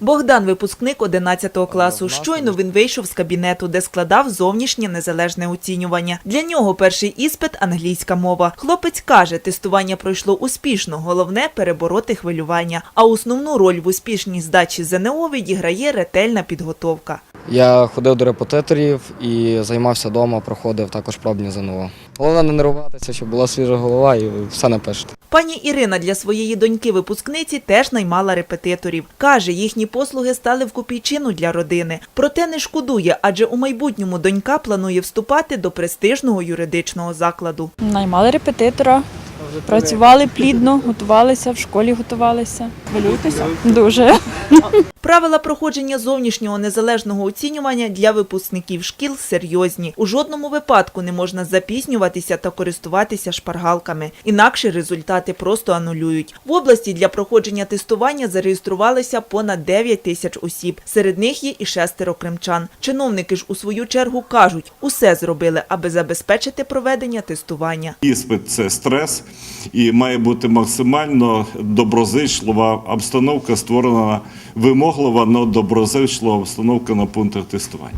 Богдан – випускник 11 класу. Щойно він вийшов з кабінету, де складав зовнішнє незалежне оцінювання. Для нього перший іспит – англійська мова. Хлопець каже, тестування пройшло успішно, головне – перебороти хвилювання. А основну роль в успішній здачі ЗНО відіграє ретельна підготовка. Я ходив до репетиторів і займався вдома, проходив також пробні ЗНО. Головне не нервуватися, щоб була свіжа голова і все напишете. Пані Ірина для своєї доньки-випускниці теж наймала репетиторів. Каже, їхні послуги стали в копійчину для родини. Проте не шкодує, адже у майбутньому донька планує вступати до престижного юридичного закладу. Наймали репетитора, працювали плідно, готувалися, в школі готувалися. Хвилюєтеся? Дуже. Правила проходження зовнішнього незалежного оцінювання для випускників шкіл серйозні. У жодному випадку не можна запізнюватися та користуватися шпаргалками. Інакше результати просто анулюють. В області для проходження тестування зареєструвалися понад 9 тисяч осіб. Серед них є і шестеро кримчан. Чиновники ж у свою чергу кажуть, усе зробили, аби забезпечити проведення тестування. Іспит це стрес, і має бути максимально доброзичлива обстановка створена вимоглива, але доброзичлива обстановка на пунктах тестування.